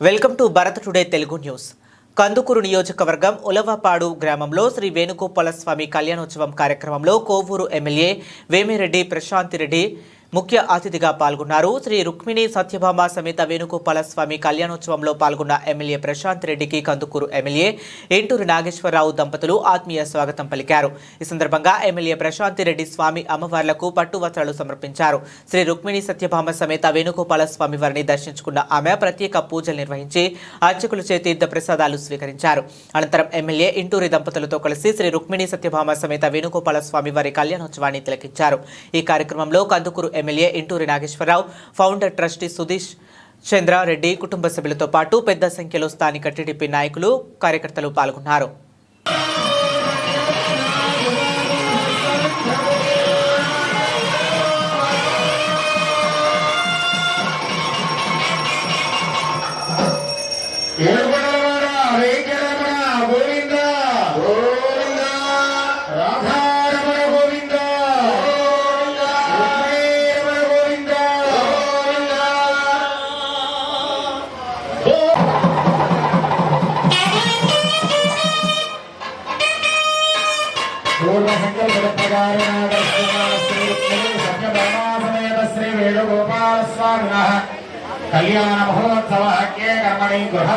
Welcome to Bharat today Telugu news. Kandukur నియోజకవర్గం ఉలవపాడు గ్రామంలో శ్రీ వేణుగోపాల స్వామి కళ్యాణోత్సవం కార్యక్రమంలో కోవూరు ఎమ్మెల్యే వేమిరెడ్డి ప్రశాంతి రెడ్డి ముఖ్య అతిథిగా పాల్గొన్నారు. శ్రీ రుక్మిణి సత్యభామ సమేత వేణుగోపాల స్వామి కళ్యాణోత్సవంలో పాల్గొన్న ఎమ్మెల్యే ప్రశాంత్ రెడ్డికి కందుకూరు ఎమ్మెల్యే ఎంటూరు నాగేశ్వరరావు దంపతులు ఆత్మీయ స్వాగతం పలికారు. ఈ సందర్భంగా ఎమ్మెల్యే ప్రశాంతి రెడ్డి స్వామి అమ్మవార్లకు పట్టు వస్త్రాలు సమర్పించారు. శ్రీ రుక్మిణి సత్యభామ సమేత వేణుగోపాల స్వామి వారిని దర్శించుకున్న ఆమె ప్రత్యేక పూజలు నిర్వహించి అర్చకుల చేతి తీర్థ ప్రసాదాలు స్వీకరించారు. అనంతరం ఎమ్మెల్యే ఇంటూరి దంపతులతో కలిసి శ్రీ రుక్మిణి సత్యభామ సమేత వేణుగోపాల స్వామి వారి కళ్యాణోత్సవాన్ని తిలకించారు. ఈ కార్యక్రమంలో Kandukur MLA Inturi Nageswara Rao founder trustee Sudheesh Chandra Reddy కుటుంబ సభ్యులతో పాటు పెద్ద సంఖ్యలో స్థానిక టీడీపీ నాయకులు కార్యకర్తలు పాల్గొన్నారు. कल्याणमहोत्सवः के कर्मणि गृह